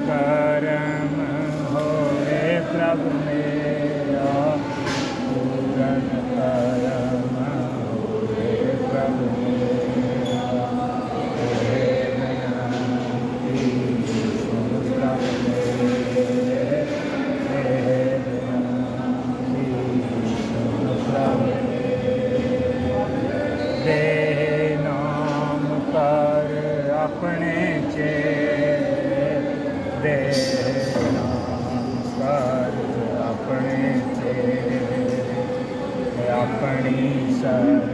ਕਰਮ ਹੋਵੇ ਪ੍ਰਭ ਕਰਮ ਹੋਵੇ ਪ੍ਰਭ ਮੇਰਾ। ਹੋਵੇ ਆਪਣੇ ਚੇ Bernie's. are uh,